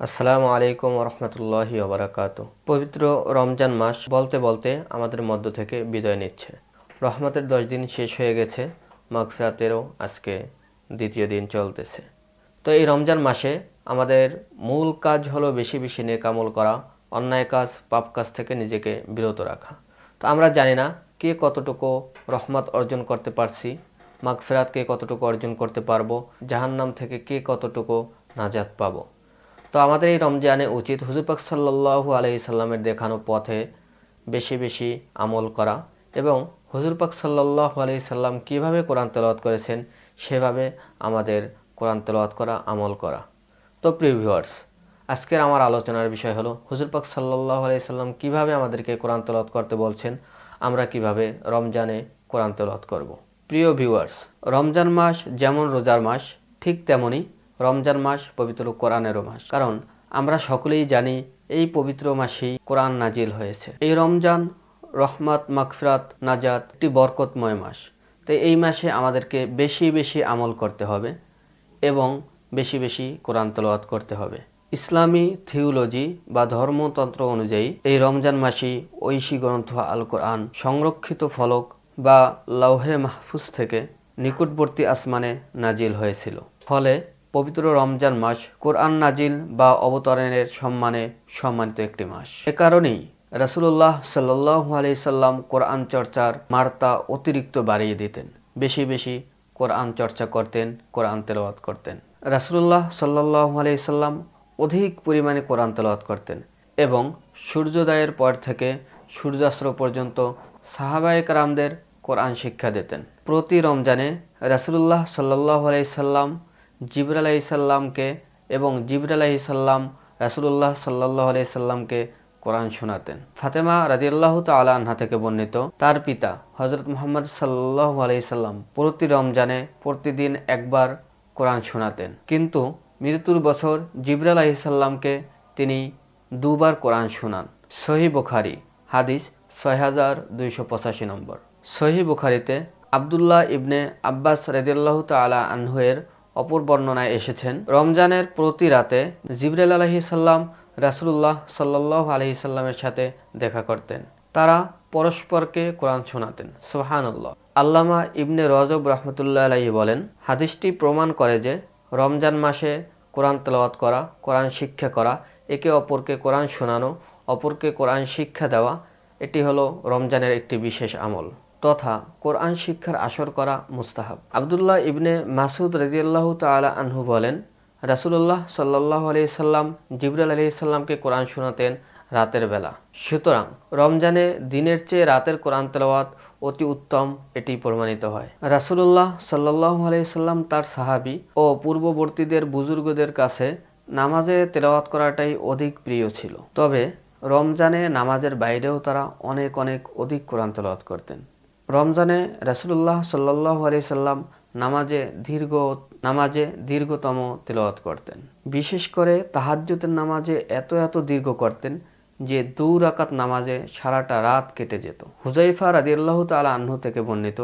আসসালামু আলাইকুম রহমতুল্লাহি ওবরাকাত। পবিত্র রমজান মাস বলতে বলতে আমাদের মধ্য থেকে বিদায় নিচ্ছে। রহমতের দশ দিন শেষ হয়ে গেছে, মাগফিরাতেরও আজকে দ্বিতীয় দিন চলতেছে। তো এই রমজান মাসে আমাদের মূল কাজ হলো বেশি বেশি নেকামল করা, অন্যায় কাজ, পাপ কাজ থেকে নিজেকে বিরত রাখা। তো আমরা জানি না কে কতটুকু রহমত অর্জন করতে পারছি মাগফিরাত কে কতটুকু অর্জন করতে পারব, জাহান্নাম থেকে কে কতটুকু নাজাত পাবো। তো আমাদের এই রমজানে উচিত হুজুর পাক সাল্লাহু আলহি সাল্লামের দেখানো পথে বেশি বেশি আমল করা এবং হুজুর পাক সাল্লাহু আলহি সাল্লাম কীভাবে কোরআন তেলাওয়াত করেছেন সেভাবে আমাদের কোরআন তেলাওয়াত করা, আমল করা তো প্রিয় ভিউয়ার্স, আজকের আমার আলোচনার বিষয় হলো হুজুর পাক সাল্লাহ আলাই সাল্লাম কীভাবে আমাদেরকে কোরআন তেলাওয়াত করতে বলছেন, আমরা কীভাবে রমজানে কোরআন তেলাওয়াত করব। প্রিয় ভিউয়ার্স, রমজান মাস যেমন রোজার মাস, ঠিক তেমনই রমজান মাস পবিত্র কোরআনেরও মাস। কারণ আমরা সকলেই জানি এই পবিত্র মাসেই কোরআন নাজিল হয়েছে। এই রমজান, রহমত, মাগফিরাত, নাজাত একটি বরকতময় মাস। তো এই মাসে আমাদেরকে বেশি বেশি আমল করতে হবে এবং বেশি বেশি কোরআন তেলাওয়াত করতে হবে। ইসলামী থিওলজি বা ধর্মতন্ত্র অনুযায়ী এই রমজান মাসেই ঐশী গ্রন্থ আল কোরআন সংরক্ষিত ফলক বা লৌহে মাহফুজ থেকে নিকটবর্তী আসমানে নাজিল হয়েছিল। ফলে পবিত্র রমজান মাস কোরআন নাজিল বা অবতরণের সম্মানে সম্মানিত একটি মাস। এ কারণেই রাসুল্লাহ সাল্লাহ আলি সাল্লাম কোরআন চর্চার মার্তা অতিরিক্ত বাড়িয়ে দিতেন। বেশি বেশি কোরআন চর্চা করতেন, কোরআন তেলাওয়াত করতেন। রাসুল্লাহ সাল্লাহ আলি সাল্লাম অধিক পরিমাণে কোরআন তেলাওয়াত করতেন এবং সূর্যোদয়ের পর থেকে সূর্যাস্ত পর্যন্ত সাহাবায়ক রামদের কোরআন শিক্ষা দিতেন। প্রতি রমজানে রাসুল্লাহ সাল্লাহ আলাই সাল্লাম জিবর আলাইসাল্লামকে এবং জিবর আলাইসাল্লাম রাসুল্লাহ সাল্লাহ আলাইসাল্লামকে কোরআন শোনাতেন। ফাতেমা রাজিয়াল্লাহ তালা আনহা থেকে বর্ণিত, তার পিতা হজরত মোহাম্মদ সাল্লাহ আলাইসাল্লাম প্রতি রমজানে প্রতিদিন একবার কোরআন শোনাতেন। কিন্তু মৃত্যুর বছর জিবরাল আলাইসাল্লামকে তিনি দুবার কোরআন শোনান। সহি বুখারি, হাদিস ছয় হাজার দুইশো পঁচাশি নম্বর। সহি বুখারিতে আবদুল্লাহ ইবনে আব্বাস রেদিয়াল্লাহ তালা আনহুয়ের অপর বর্ণনায় এসেছেন। রমজানের প্রতি রাতে জিবরাল আলহি সাল্লাম রাসুল্লাহ সাল্লাহ আলহি সাল্লামের সাথে দেখা করতেন। তারা পরস্পরকে কোরআন শোনাতেন। সোহানুল্লাহ আল্লামা ইবনে রজব রহমতুল্লাহ আলাহি বলেন, হাদিসটি প্রমাণ করে যে রমজান মাসে কোরআন তেলাওয়াত করা, কোরআন শিক্ষা করা, একে অপরকে কোরআন শোনানো, অপরকে কোরআন শিক্ষা দেওয়া, এটি হলো রমজানের একটি বিশেষ আমল। তথা কোরআন শিক্ষার আসর করা মুস্তাহাব। আবদুল্লাহ ইবনে মাসুদ রাজিয়াল্লাহ তালা আনহু বলেন রাসুল্লাহ সাল্লাহ আলিয়াল্লাম জিবরাল আলি সাল্লামকে কোরআন শোনাতেন রাতের বেলা। সুতরাং রমজানে দিনের চেয়ে রাতের কোরআন তেলাওয়াত অতি উত্তম, এটি প্রমাণিত হয়। রাসুল্লাহ সাল্লাহ আলাইসাল্লাম তার সাহাবি ও পূর্ববর্তীদের বুজুর্গদের কাছে নামাজে তেলাওয়াত করাটাই অধিক প্রিয় ছিল। তবে রমজানে নামাজের বাইরেও তারা অনেক অনেক অধিক কোরআন তেলাওয়াত করতেন। রমজানে রাসুল্লাহ সাল্লাহ আলি সাল্লাম নামাজে দীর্ঘ, নামাজে দীর্ঘতম তিলওয়াত করতেন। বিশেষ করে তাহাজ্যতের নামাজে এত এত দীর্ঘ করতেন যে দু রাকাত নামাজে সারাটা রাত কেটে যেত। হুজাইফা রাদিয়াল্লাহ তালা আহ্ন থেকে বর্ণিত,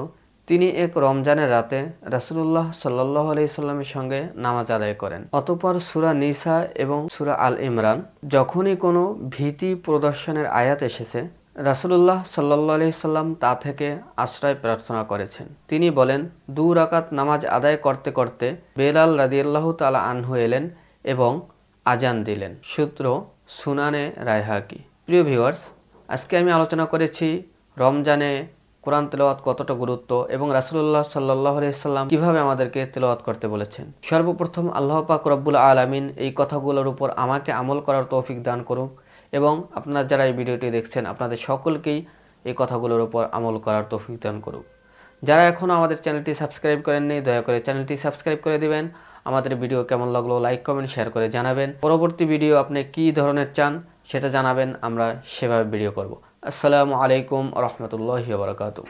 তিনি এক রমজানের রাতে রাসুল্লাহ সাল্লাহ আলি সাল্লামের সঙ্গে নামাজ আদায় করেন। অতপর সুরা নিসা এবং সুরা আল ইমরান, যখনই কোনো ভীতি প্রদর্শনের আয়াত এসেছে রাসুল্লাহ সাল্লি সাল্লাম তা থেকে আশ্রয় প্রার্থনা করেছেন। তিনি বলেন, দু রাকাত নামাজ আদায় করতে করতে বেলাল রাদিয়াল্লাহ তালা আনহু এলেন এবং আজান দিলেন। সূত্র সুনানে রায়হাকি। প্রিয় ভিউয়ার্স, আজকে আমি আলোচনা করেছি রমজানে কোরআন তেলাওয়াত কতটা গুরুত্ব এবং রাসুল্লাহ সাল্লাহ সাল্লাম কীভাবে আমাদেরকে তেলাওয়াত করতে বলেছেন। সর্বপ্রথম আল্লাহ পাক রব্বুল আলমিন এই কথাগুলোর উপর আমাকে আমল করার তৌফিক দান করুক। এবং আপনারা যারা এই ভিডিওটি দেখছেন, আপনাদের সকলকেই এই কথাগুলোর উপর আমল করার তৌফিক দান করুক। যারা এখনও আমাদের চ্যানেলটি সাবস্ক্রাইব করেননি, দয়া করে চ্যানেলটি সাবস্ক্রাইব করে দিবেন। আমাদের ভিডিও কেমন লাগল লাইক, কমেন্ট, শেয়ার করে জানাবেন। পরবর্তী ভিডিও আপনি কি ধরনের চান সেটা জানাবেন, আমরা সেভাবে ভিডিও করব। আসসালামু আলাইকুম রহমতুল্লাহি বারকাতু